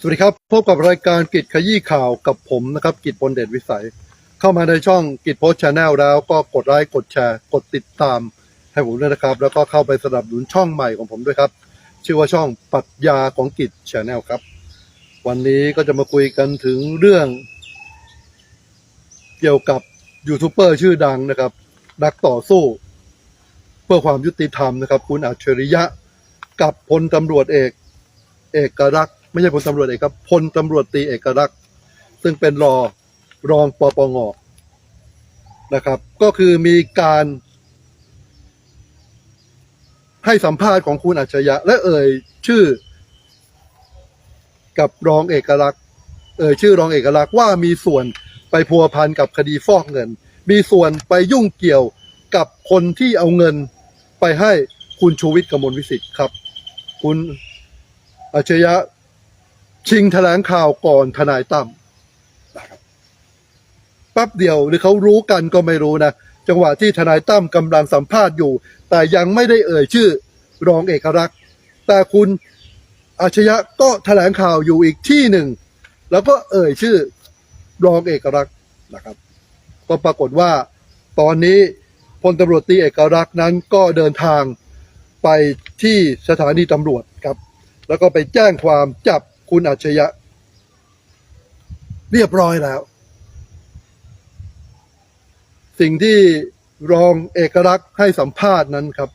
สวัสดีครับ พบกับรายการกิจขยี้ข่าวกับผมนะครับ กิจบนเดชวิสัย เข้ามาในช่องกิจโพสชาแนลแล้วก็กดไลค์กดแชร์ กดติดตามให้ผมด้วยนะครับ แล้วก็เข้าไปสนับสนุนช่องใหม่ของผมด้วยครับ ชื่อว่าช่องปรัชญาของกิจชาแนลครับ วันนี้ก็จะมาคุยกันถึงเรื่อง เกี่ยวกับยูทูบเบอร์ชื่อดังนะครับ นักต่อสู้ เพื่อความยุติธรรมนะครับ คุณอัจฉริยะกับพลตำรวจเอก เอกรักษ์ ไม่ใช่พลตำรวจเอกครับพลตำรวจตีเอกรักษณ์ ซึ่งเป็นรอรองปปงนะครับ ก็คือมีการ ให้สัมภาษณ์ของคุณอัจฉริยะ และเอ่ยชื่อ กับรองเอกลักษณ์ เอ่ยชื่อรองเอกลักษณ์ว่ามีส่วนไปพัวพันกับคดีฟอกเงิน มีส่วนไปยุ่งเกี่ยวกับคนที่เอาเงินไปให้คุณชูวิทย์กมลวิสิทธิ์ครับ คุณอัจฉริยะ ชิงแถลงข่าวก่อนทนายตั้มนะครับแป๊บเดียวหรือเขารู้กันก็ไม่รู้นะ จังหวะที่ทนายตั้มกำลังสัมภาษณ์อยู่ แต่ยังไม่ได้เอ่ยชื่อรองเอกลักษณ์แต่คุณอาชญะก็แถลงข่าวอยู่อีกที่หนึ่ง แล้วก็เอ่ยชื่อรองเอกลักษณ์นะครับ ก็ปรากฏว่าตอนนี้พลตำรวจตรีเอกลักษณ์นั้นก็เดินทางไปที่สถานีตำรวจครับ แล้วก็ไปแจ้งความจับ คุณอัจฉริยะ เรียบร้อยแล้ว สิ่งที่รองเอกลักษณ์ให้สัมภาษณ์นั้นครับ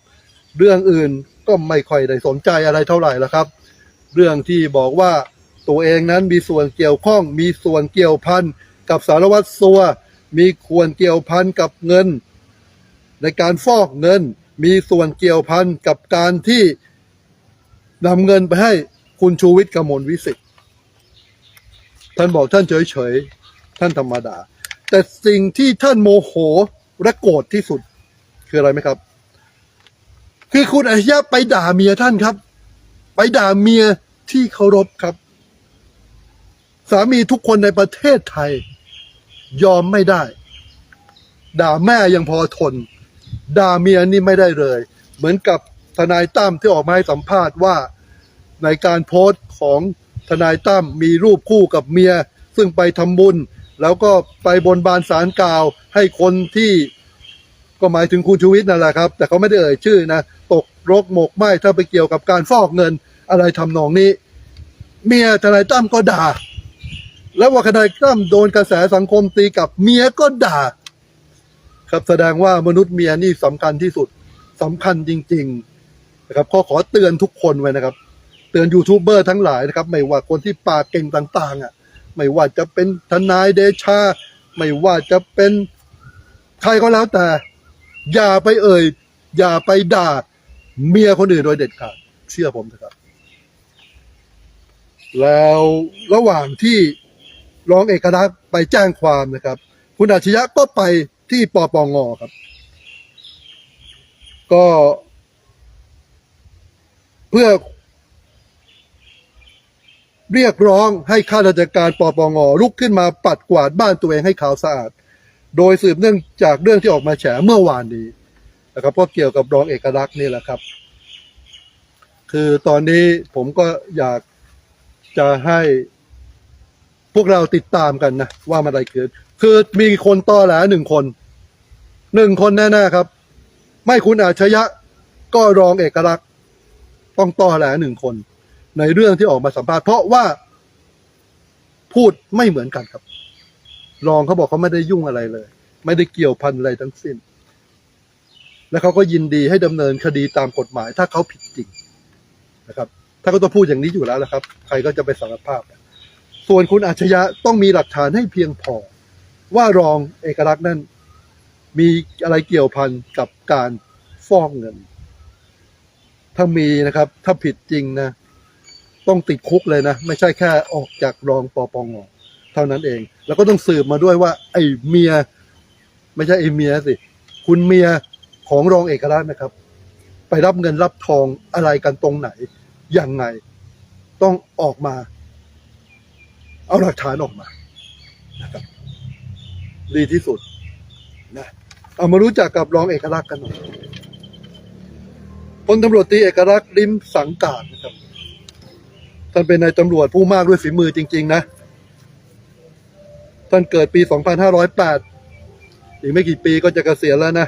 เรื่องอื่นก็ไม่ค่อยได้สนใจอะไรเท่าไหร่แล้วครับ เรื่องที่บอกว่าตัวเองนั้นมีส่วนเกี่ยวข้องมีส่วนเกี่ยวพันกับสารวัตรสัว มีควรเกี่ยวพันกับเงิน ในการฟอกเงิน มีส่วนเกี่ยวพันกับการที่นำเงินไปให้ คุณชูวิทย์กมลวิสิทธิ์ท่านบอกท่านเฉยๆ ท่านธรรมดา แต่สิ่งที่ท่านโมโหและโกรธที่สุด คืออะไรไหมครับ คือคุณอาชญะไปด่าเมียท่านครับ ไปด่าเมียที่เคารพครับ สามีทุกคนในประเทศไทย ยอมไม่ได้ ด่าแม่ยังพอทน ด่าเมียนี่ไม่ได้เลย เหมือนกับทนายตั้มที่ออกมาให้สัมภาษณ์ว่า ในการโพสต์ของทนายตั้มมีรูปคู่กับเมีย ซึ่งไปทำบุญ แล้วก็ไปบนบานสารกล่าว ให้คนที่ก็หมายถึงคุณชูวิทย์นั่นแหละครับ แต่เขาไม่ได้เอ่ยชื่อนะ ตกรกหมกไหมถ้าไปเกี่ยวกับการฟอกเงินอะไรทำนองนี้ เมียทนายตั้มก็ด่า แล้วว่าทนายตั้มโดนกระแสสังคมตีกลับเมียก็ด่า ครับแสดงว่ามนุษย์เมียนี่สำคัญที่สุดสำคัญจริงๆนะครับขอขอเตือนทุกคนไว้นะครับ เตือนยูทูบเบอร์ทั้งหลายนะครับ ไม่ว่าคนที่ปากเก่งต่างๆอะไม่ว่าจะเป็นทนายเดชา ไม่ว่าจะเป็นใครก็แล้วแต่ อย่าไปเอ่ย อย่าไปด่า เมียคนอื่นโดยเด็ดขาดเชื่อผมเถอะครับ แล้วระหว่างที่ร้องเอกลักษณ์ไปแจ้งความนะครับ คุณอาชญะก็ไปที่ปปงครับ ก็ เพื่อ เรียกร้องให้ข้าราชการปปงลุกขึ้นมาปัดกวาดบ้านตัวเองให้ขาวสะอาด โดยสืบเนื่องจากเรื่องที่ออกมาแฉเมื่อวานนี้นะครับก็เกี่ยวกับรองเอกลักษณ์นี่แหละครับ คือตอนนี้ผมก็อยากจะให้พวกเราติดตามกันนะ ว่ามันอะไรเกิดคือมีคนต่อแหลหนึ่งคนหนึ่งคนแน่ๆครับ ไม่คุณอาชญะก็รองเอกลักษณ์ ต้องต่อแหลหนึ่งคน ในเรื่องที่ออกมาสัมภาษณ์เพราะว่าพูดไม่เหมือนกันครับ รองเขาบอกเขาไม่ได้ยุ่งอะไรเลย ไม่ได้เกี่ยวพันอะไรทั้งสิ้น และเขาก็ยินดีให้ดำเนินคดีตามกฎหมาย ถ้าเขาผิดจริงนะครับ ถ้าก็ต้องพูดอย่างนี้อยู่แล้วนะครับ ใครก็จะไปสารภาพ ส่วนคุณอาชญะต้องมีหลักฐานให้เพียงพอ ว่ารองเอกลักษณ์นั้น มีอะไรเกี่ยวพันกับการฟอกเงิน ถ้ามีนะครับ ถ้าผิดจริงนะ ต้องติดคุกเลยนะ ไม่ใช่แค่ออกจากรองปปงเท่านั้นเอง แล้วก็ต้องสืบมาด้วยว่า ไอ้เมีย ไม่ใช่ไอ้เมียสิ คุณเมียของรองเอกลักษณ์นะครับ ไปรับเงินรับทองอะไรกันตรงไหนยังไง ต้องออกมา เอาหลักฐานออกมานะครับดีที่สุดนะเอามารู้จักกับรองเอกลักษณ์กันหน่อยพลตำรวจตีเอกลักษณ์ลิ้มสังกาดนะครับ ท่านเป็นนายตำรวจผู้มากด้วยฝีมือจริง ๆ นะ ท่านเกิดปี 2508 อีกไม่กี่ปีก็จะเกษียณแล้วนะ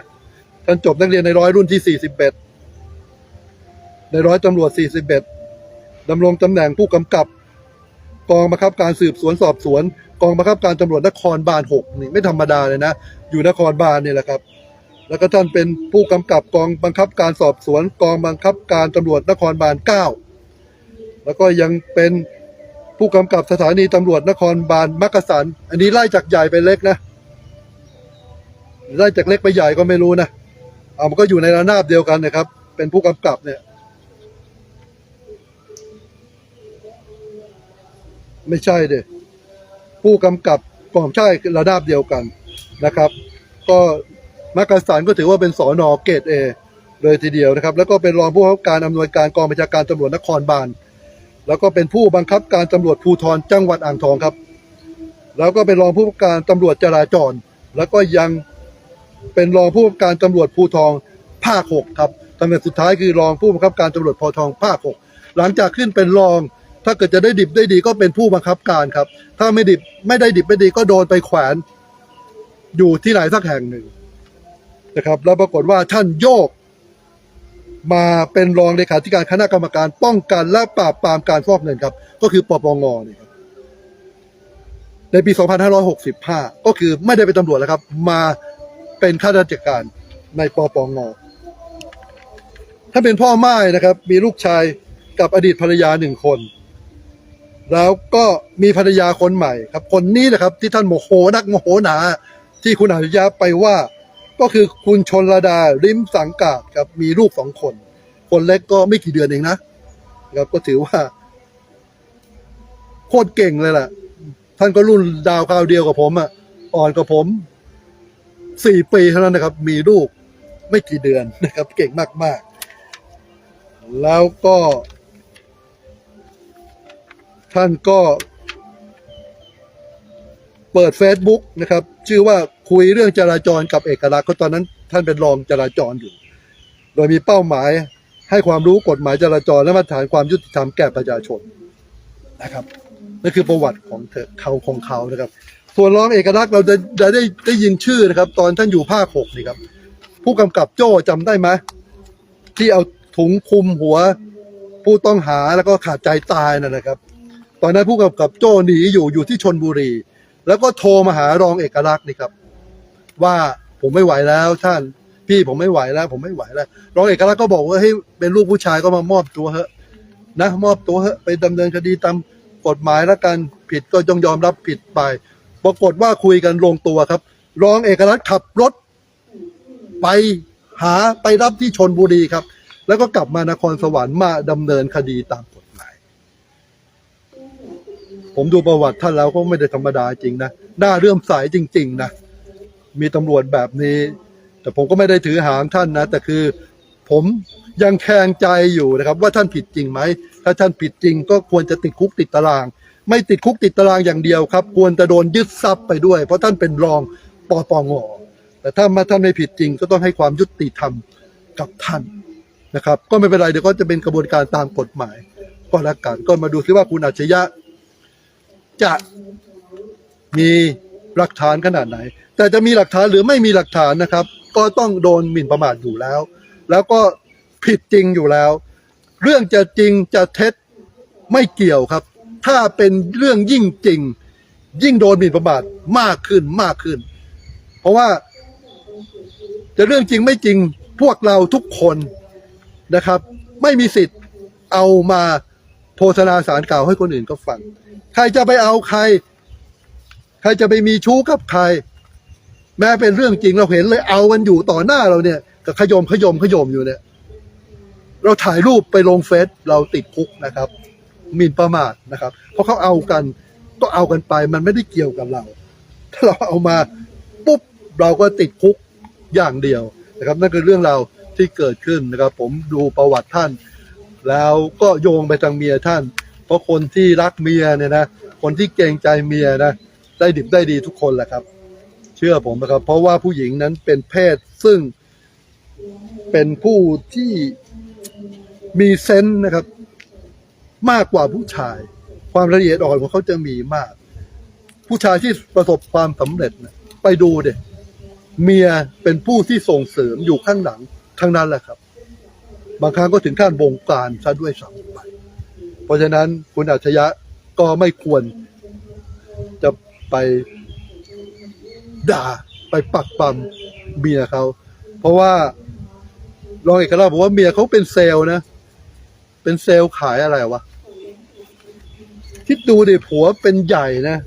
ท่านจบนักเรียนในร้อยรุ่นที่ 41 ในร้อยตำรวจ 41ดำรงตำแหน่งผู้กำกับ กองบังคับการสืบสวนสอบสวน กองบังคับการตำรวจนครบาล 6 นี่ไม่ธรรมดาเลยนะ อยู่นครบาลนี่แหละครับแล้วก็ท่านเป็นผู้กำกับกองบังคับการสอบสวน กองบังคับการตำรวจนครบาล 9 แล้วก็ยังเป็นผู้กำกับสถานีตำรวจนครบาลมักกะสัน อันนี้ไล่จากใหญ่ไปเล็กนะ ไล่จากเล็กไปใหญ่ก็ไม่รู้นะเอามันก็อยู่ในระนาบเดียวกันนะครับ เป็นผู้กำกับเนี่ย ไม่ใช่เด้ผู้กำกับกองใช่ระดับเดียวกันนะครับ ก็มักกะสันก็ถือว่าเป็นสอนอเกตเอเลยทีเดียวนะครับ แล้วก็เป็นรองผู้บังคับการอำนวยการกองบัญชาการตำรวจนครบาล แล้วก็เป็นผู้บังคับการตำรวจภูธรจังหวัดอ่างทองครับ แล้วก็เป็นรองผู้บังคับการตำรวจจราจร แล้วก็ยังเป็นรองผู้บังคับการตำรวจภูธรภาคหกครับตำแหน่งสุดท้ายคือรองผู้บังคับการตำรวจภูธรภาคหกหลังจากขึ้นเป็นรอง ถ้าเกิดจะได้ดิบได้ดีก็เป็นผู้บังคับการครับ ถ้าไม่ดิบไม่ได้ดิบไม่ดีก็โดนไปแขวนอยู่ที่ไหนสักแห่งหนึ่งนะครับ แล้วปรากฏว่าท่านโยก มาเป็นรองเลขาธิการคณะกรรมการป้องกันและปราบปรามการฟอกเงินครับ ก็คือปปงนี่ครับในปี 2565 ก็คือไม่ได้เป็นตำรวจแล้วครับ มาเป็นข้าราชการในปปงถ้าเป็นพ่อไม้นะครับ มีลูกชายกับอดีตภรรยาหนึ่งคน แล้วก็มีภรรยาคนใหม่ครับ คนนี้นะครับ ที่ท่านโมโหนักโมโหหนา ที่คุณอาริยะไปว่า ก็คือคุณชนระดาริมสังกาดครับมีลูกสองคน คนเล็กก็ไม่กี่เดือนเองนะครับก็ถือว่าโคตรเก่งเลยแหละท่านก็รุ่นดาวคราวเดียวกับผมอะอ่อนกับผมสี่ปีเท่านั้นนะครับ มีลูกไม่กี่เดือนนะครับ เก่งมาก ๆ แล้วก็ ท่านก็ เปิด Facebook นะครับ ชื่อว่าคุยเรื่องจราจรกับเอกลักษณ์ก็ตอนนั้นท่านเป็นรองจราจรอยู่ โดยมีเป้าหมายให้ความรู้กฎหมายจราจรและมาตรฐานความยุติธรรมแก่ประชาชนนะครับนั่นคือประวัติของเธอเขาของเขานะครับ ส่วนรองเอกลักษณ์เราจะได้ได้ได้ยินชื่อนะครับ ตอนท่านอยู่ภาคหกนี่ครับ ผู้กำกับโจ้จำได้ไหมที่เอาถุงคลุมหัว ผู้ต้องหาแล้วก็ขาดใจตายนั่นนะครับ ตอนนั้นผู้กำกับโจ้หนีอยู่อยู่ที่ชนบุรี แล้วก็โทรมาหารองเอกลักษณ์นี่ครับ ว่าผมไม่ไหวแล้วท่านพี่ผมไม่ไหวแล้ว ผมไม่ไหวแล้ว รองเอกลักษณ์ก็บอกว่าให้เป็นลูกผู้ชายก็มามอบตัวเถอะนะมอบตัวเถอะไปดำเนินคดีตามกฎหมายแล้วกันผิดก็ต้องยอมรับผิดไปปรากฏว่าคุยกันลงตัวครับ รองเอกลักษณ์ขับรถ ไปหาไปรับที่ชนบุรีครับ แล้วก็กลับมานครสวรรค์มาดำเนินคดีตามกฎหมาย ผมดูประวัติท่านแล้วก็ไม่ได้ธรรมดาจริงนะน่าเรื่มใสจริง ๆ นะ มีตำรวจแบบนี้ แต่ผมก็ไม่ได้ถือหางท่านนะ แต่คือผมยังแคลงใจอยู่นะครับ ว่าท่านผิดจริงไหม ถ้าท่านผิดจริงก็ควรจะติดคุกติดตาราง ไม่ติดคุกติดตารางอย่างเดียวครับ ควรจะโดนยึดทรัพย์ไปด้วย เพราะท่านเป็นรองปปงแต่ถ้ามาท่านไม่ผิดจริง ก็ต้องให้ความยุติธรรมกับท่านนะครับ ก็ไม่เป็นไรเดี๋ยวก็จะเป็นกระบวนการตามกฎหมาย ก็แล้วกันก็มาดูซิว่าคุณอัจฉริยะ จะมีหลักฐานขนาดไหน แต่จะมีหลักฐานหรือไม่มีหลักฐานนะครับ ก็ต้องโดนหมิ่นประมาทอยู่แล้ว แล้วก็ผิดจริงอยู่แล้ว เรื่องจะจริงจะเท็จไม่เกี่ยวครับ ถ้าเป็นเรื่องยิ่งจริง ยิ่งโดนหมิ่นประมาทมากขึ้นมากขึ้น เพราะว่า จะเรื่องจริงไม่จริงพวกเราทุกคนนะครับ ไม่มีสิทธิ์เอามาโฆษณาสารกล่าวให้คนอื่นก็ฟัง ใครจะไปเอาใคร ใครจะไปมีชู้กับใคร แม้เป็นเรื่องจริงเราเห็นเลยเอากันอยู่ต่อหน้าเราเนี่ยกับขยมขยมขยมอยู่เนี่ย เราถ่ายรูปไปลงเฟซเราติดคุกนะครับหมิ่นประมาทนะครับ เพราะเขาเอากันก็เอากันไปมันไม่ได้เกี่ยวกับเรา ถ้าเราเอามาปุ๊บเราก็ติดคุกอย่างเดียวนะครับ นั่นคือเรื่องราวที่เกิดขึ้นนะครับ ผมดูประวัติท่าน แล้วก็โยงไปทางเมียท่าน เพราะคนที่รักเมียเนี่ยนะคนที่เกรงใจเมียนะได้ดิบได้ดีทุกคนแหละครับ เชื่อผมนะครับ เพราะว่าผู้หญิงนั้นเป็นเพศซึ่งเป็นผู้ที่มีเซนส์นะครับ มากกว่าผู้ชาย ความละเอียดอ่อนของเขาจะมีมาก ผู้ชายที่ประสบความสำเร็จนะไปดูเด็เมียเป็นผู้ที่ส่งเสริมอยู่ข้างหลังทั้งนั้นแหละครับ บางครั้งก็ถึงขั้นบงการซะด้วยซ้ำไป ราะฉะนั้นคุณอัจฉริยะก็ไม่ควรจะไปด่าไปปักปั๊มเมียเขา เพราะว่ารองเอกราชบอกว่าเมียเขาเป็นเซลนะ เป็นเซลขายอะไรวะ คิดดูดิผัวเป็นใหญ่นะ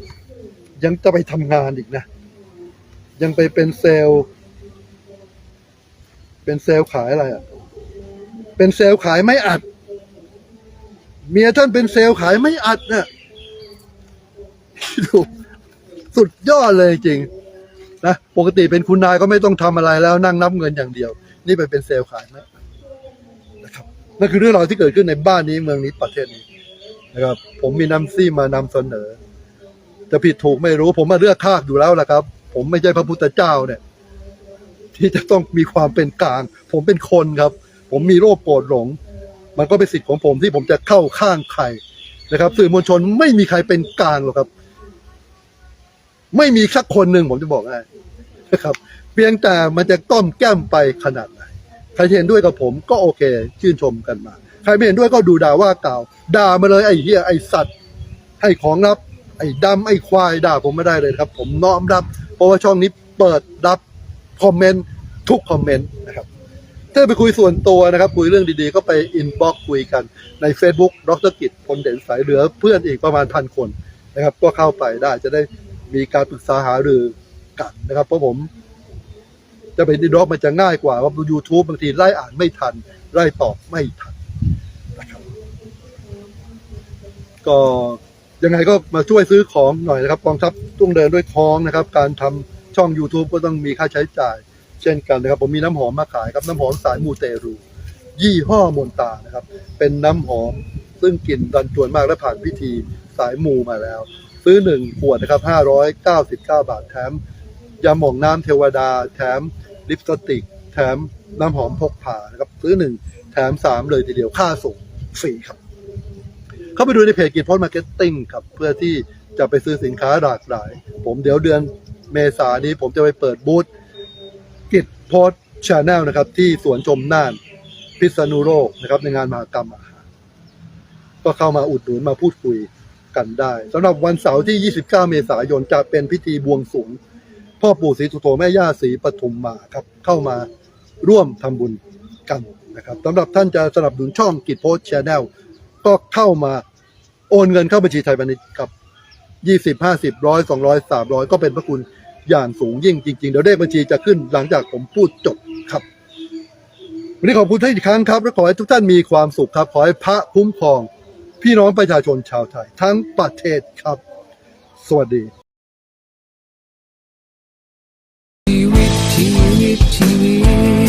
ยังจะไปทำงานอีกนะ ยังไปเป็นเซลเป็นเซลขายอะไรอะ เป็นเซลขายไม่อัด เมียท่านเป็นเซลล์ขายไม่อัดนะดูสุดยอดเลยจริงนะปกติเป็นคุณนายก็ไม่ต้องทำอะไรแล้วนั่งนับเงินอย่างเดียว นี่ไปเป็นเซลล์ขายไหมนะครับนั่นคือเรื่องราวที่เกิดขึ้นในบ้านนี้เมืองนี้ประเทศนี้นะครับ ผมมีน้ำซี่มานำเสนอ จะผิดถูกไม่รู้ ผมมาเลือกข้าอยู่แล้วล่ะครับ ผมไม่ใช่พระพุทธเจ้าเนี่ย ที่จะต้องมีความเป็นกลาง ผมเป็นคนครับ ผมมีโรคโกรธหลง มันก็เป็นสิทธิ์ของผมที่ผมจะเข้าข้างใครนะครับ สื่อมวลชนไม่มีใครเป็นกลางหรอกครับ ไม่มีสักคนหนึ่งผมจะบอกให้นะครับ เพียงแต่มันจะก้อมแก้มไปขนาดไหนใครเห็นด้วยกับผมก็โอเค ชื่นชมกันมา ใครไม่เห็นด้วยก็ดูด่าว่ากล่าว ด่ามาเลยไอ้เหี้ยไอ้สัตว์ ให้ของรับ ไอ้ดำไอ้ควายด่าผมไม่ได้เลยครับ ผมน้อมรับเพราะว่าช่องนี้เปิดรับคอมเมนต์ทุกคอมเมนต์นะครับ ถ้าไปคุยส่วนตัวนะครับ คุยเรื่องดีๆ ก็ไปอินบ็อกคุยกันใน Facebook ดรกิจพลเด่นสายเหลือเพื่อนอีกประมาณพันคนนะครับ ก็เข้าไปได้จะได้มีการปรึกษาหารือกันนะครับ เพราะผม จะไปดีด็อกมันจะง่ายกว่าว่าดู YouTube บางทีไล่อ่านไม่ทัน ไล่ตอบไม่ทันนะครับก็ยังไงก็มาช่วยซื้อของหน่อยนะครับกองทัพต้องเดินด้วยท้องนะครับ การทำช่อง YouTube ก็ต้องมีค่าใช้จ่าย เช่นกันนะครับ ผมมีน้ำหอมมาขายครับน้ำหอมสายมูเตรู ยี่ห้อมนตานะครับ เป็นน้ำหอมซึ่งกลิ่นดันจวนมากและผ่านพิธีสายมูมาแล้ว ซื้อหนึ่งขวดนะครับ599 บาทแถมยาหม่องน้ำเทวดา แถมลิปสติก แถมน้ำหอมพกพานะครับ ซื้อหนึ่งแถมสามเลยทีเดียวค่าส่งฟรีครับ เข้าไปดูในเพจกิจโพสมาร์เก็ตติ้งครับ เพื่อที่จะไปซื้อสินค้าหลากหลาย ผมเดี๋ยวเดือนเมษายนนี้ผมจะไปเปิดบูธ กิจโพสชาแนลนะครับ ที่สวนชมน่านพิษณุโลกนะครับ ในงานมหากรรมอาหารก็เข้ามาอุดหนุนมาพูดคุยกันได้สำหรับวันเสาร์ที่ 29 เมษายนจะเป็นพิธีบวงสรวงพ่อปู่ศรีสุโธแม่ย่าศรีปทุมมาครับ เข้ามาร่วมทำบุญกันนะครับสำหรับท่านจะสนับสนุนช่องกิจโพสชาแนลก็เข้ามาโอนเงินเข้าบัญชีไทยพาณิชย์ครับ 20 50 100 200 300 ก็เป็นพระคุณ อย่างสูงยิ่งจริง ๆ เดี๋ยวเลขบัญชีจะขึ้นหลังจากผมพูดจบครับ วันนี้ขอบคุณท่านอีกครั้งครับ และขอให้ทุกท่านมีความสุขครับ ขอให้พระคุ้มครอง พี่น้องประชาชนชาวไทย ทั้งประเทศครับ สวัสดี ชีวิตชีวิตชีวิต